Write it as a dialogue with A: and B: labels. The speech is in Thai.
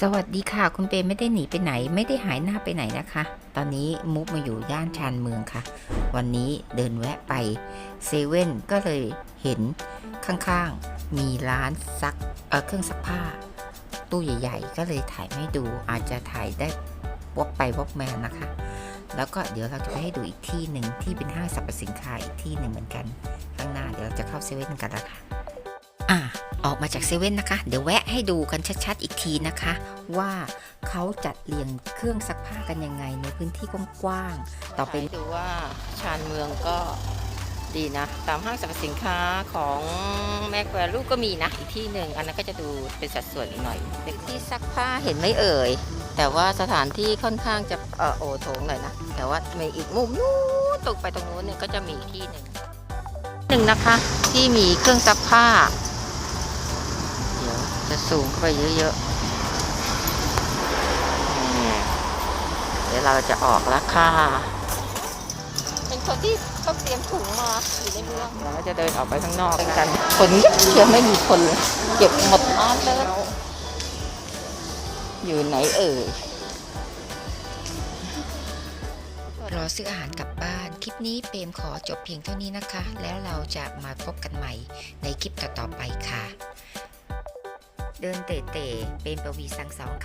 A: สวัสดีค่ะ คุณเปไม่ได้หนีไปไหน ไม่ได้หายหน้าไปไหนนะคะ ตอนนี้มุกมาอยู่ย่านชานเมืองค่ะ วันนี้เดินแวะไปเซเว่นก็เลยเห็นข้างๆ มีร้านซักเเครื่องซักผ้า ตู้ใหญ่ ๆ ก็เลยถ่ายไม่ดูอาจจะถ่ายได้วกไปวกมานะคะ แล้วก็เดี๋ยวเราจะไปให้ดูอีกที่หนึ่งที่เป็นห้างสรรพสินค้าอีกที่หนึ่งเหมือนกัน ข้างหน้าเดี๋ยวเราจะเข้าเซเว่นกันแล้วค่ะ อะออกมาจากเซเว่นนะคะ เดี๋ยวแวะให้ดูกันชัดๆอีกทีนะคะ ว่าเขาจัดเรียงเครื่องซักผ้ากันยังไงในพื้นที่กว้างๆต่อไป
B: ไปดูว่าชานเมืองก็ดีนะ ตามห้างสรรพสินค้าของแม็กแวลูก็มีนะอีกที่หนึ่งอันนั้นก็จะดูเป็นสัดส่วนอีกหน่อยเด็กที่ซักผ้าเห็นไหม่เอ่ย แต่ว่าสถานที่ค่อนข้างจะเออโอโถงหน่อยนะ แต่ว่ามีอีกมุมนู้นตกไปตรงนู้นเนี่ยก็จะมีอีกที่หนึ่งหนึ่งนะคะที่มีเครื่องซักผ้าเดี๋ยวจะ สูงเข้าไปเยอะๆนี่เดี๋ยวเราจะออกแล้วค่ะ เป็นคนที่ต้องเตรียมถุงมาอยู่ในเมืองเราก็จะเดินออกไปข้างนอกกันคนเงียบเชียวไม่มีคนเลยเก็บหมดน้านเลยอยู่ไหนเอ่ย
A: รอซื้ออาหารกลับบ้าน คลิปนี้เปรมขอจบเพียงเท่านี้นะคะ แล้วเราจะมาพบกันใหม่ในคลิปต่อๆไปค่ะ เดินเตะๆเป็นประวีสังสองค่ะ